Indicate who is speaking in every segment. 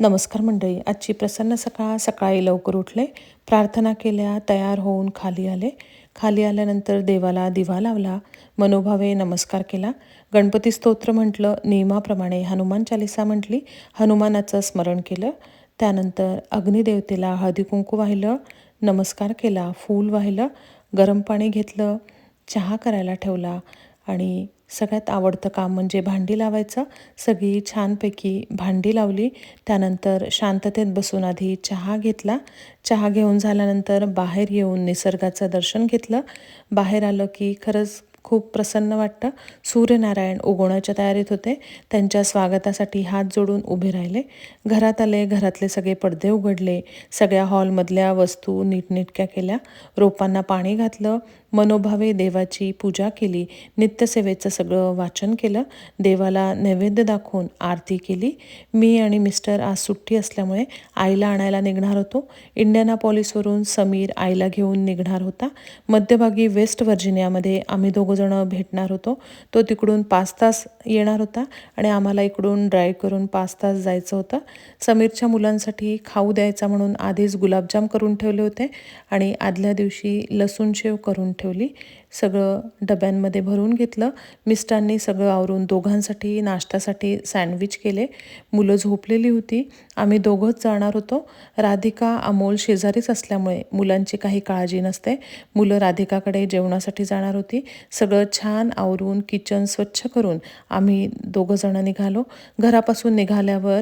Speaker 1: नमस्कार मंडळी आजची प्रसन्न सकाळ सकाळी लवकर उठले प्रार्थना केल्या तयार होऊन खाली आले. खाली आल्यानंतर देवाला दिवा लावला मनोभावे नमस्कार केला. गणपती स्तोत्र म्हटलं नियमाप्रमाणे हनुमान चालिसा म्हटली हनुमानाचं स्मरण केलं. त्यानंतर अग्निदेवतेला हळदी कुंकू वाहिलं नमस्कार केला फूल वाहिलं गरम पाणी घेतलं चहा करायला ठेवला आणि सगळ्यात आवडतं काम म्हणजे भांडी लावायचं. सगळी छानपैकी भांडी लावली. त्यानंतर शांततेत बसून आधी चहा घेतला. चहा घेऊन झाल्यानंतर बाहेर येऊन निसर्गाचं दर्शन घेतलं. बाहेर आलं की खरंच खूप प्रसन्न वाटतं. सूर्यनारायण उगवण्याच्या तयारीत होते. त्यांच्या स्वागतासाठी हात जोडून उभे राहिले. घरात आले घरातले सगळे पडदे उघडले. सगळ्या हॉलमधल्या वस्तू नीटनेटक्या केल्या. रोपांना पाणी घातलं. मनोभावे देवाची पूजा केली. नित्यसेवेचं सगळं वाचन केलं. देवाला नैवेद्य दाखवून आरती केली. मी आणि मिस्टर आज सुट्टी असल्यामुळे आईला आणायला निघणार होतो. इंडियानापॉलिसवरून समीर आईला घेऊन निघणार होता. मध्यभागी वेस्ट व्हर्जिनियामध्ये आम्ही दोघं जण भेटणार होतो. तो तिकडून पाच तास येणार होता आणि आम्हाला इकडून ड्राईव्ह करून पाच तास जायचं होतं. समीरच्या मुलांसाठी खाऊ द्यायचा म्हणून आधीच गुलाबजाम करून ठेवले होते आणि आदल्या दिवशी लसूण शेव करून ठेवली. सगळं डब्यांमध्ये भरून घेतलं. मिस्टांनी सगळं आवरून दोघांसाठी नाश्त्यासाठी सँडविच केले. मुलं झोपलेली होती. आम्ही दोघंच जाणार होतो. राधिका अमोल शेजारीच असल्यामुळे मुलांची काही काळजी नसते. मुलं राधिकाकडे जेवणासाठी जाणार होती. सगळं छान आवरून किचन स्वच्छ करून आम्ही दोघंजणं निघालो. घरापासून निघाल्यावर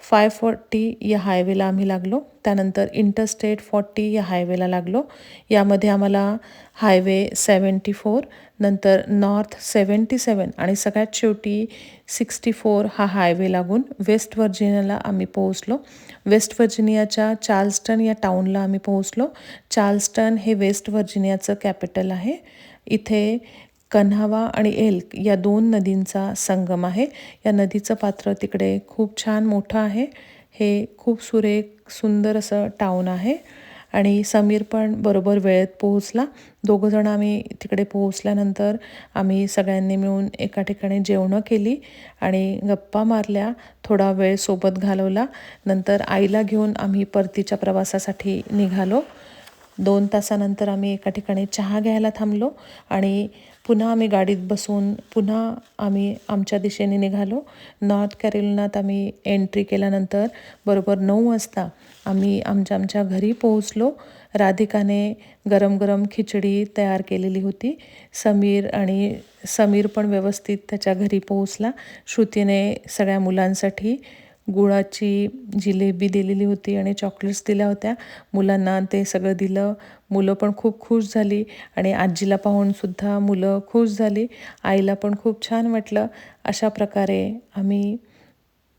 Speaker 1: फाय फोर्टी या हायवेला आम्ही लागलो. त्यानंतर इंटरस्टेट फॉर्टी या हायवेला लागलो. यामध्ये आम्हाला हायवे सेवन्टी फोर नंतर नॉर्थ सेवन्टी सेवन आणि सगळ्यात शेवटी सिक्स्टी फोर हा हायवे लागून वेस्ट व्हर्जिनियाला आम्ही पोहोचलो. वेस्ट व्हर्जिनियाच्या चार्ल्स्टन या टाऊनला आम्ही पोहोचलो. चार्ल्स्टन हे वेस्ट व्हर्जिनियाचं कॅपिटल आहे. इथे कन्हावा आणि एल्क या दोन नदींचा संगम आहे. या नदीचं पात्र तिकडे खूप छान मोठं आहे. हे खूप सुरेख सुंदर असं टाऊन आहे. आणि समीर पण बरोबर वेळेत पोहोचला. दोघंजण आम्ही तिकडे पोहोचल्यानंतर आम्ही सगळ्यांनी मिळून एका ठिकाणी जेवणं केली आणि गप्पा मारल्या थोडा वेळ सोबत घालवला. नंतर आईला घेऊन आम्ही परतीच्या प्रवासासाठी निघालो. दोन तासानंतर आम्ही एका ठिकाणी चहा घ्यायला थांबलो आणि पुन्हा आम्ही गाडीत बसून पुन्हा आम्ही आमच्या दिशेने निघालो. नॉर्थ कॅरोलिनात आम्ही एंट्री केल्यानंतर बरोबर नऊ वाजता आम्ही आमच्या आमच्या घरी पोहोचलो. राधिकाने गरम गरम खिचडी तयार केलेली होती. समीर आणि समीर पण व्यवस्थित त्याच्या घरी पोहोचला. श्रुतीने सगळ्या मुलांसाठी गुळाची जिलेबी दिलेली होती आणि चॉकलेट्स दिल्या होत्या. मुलांना ते सगळं दिलं. मुलं पण खूप खुश झाली आणि आजीला पाहूनसुद्धा मुलं खुश झाली. आईला पण खूप छान वाटलं. अशा प्रकारे आम्ही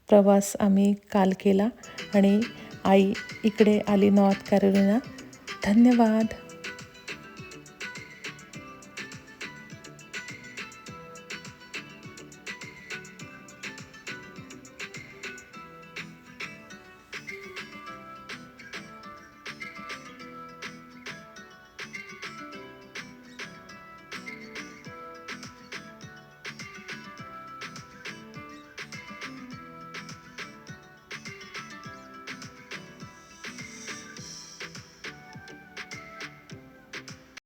Speaker 1: प्रवास आम्ही काल केला आणि आई इकडे आली नॉर्थ कॅरोलिना. धन्यवाद.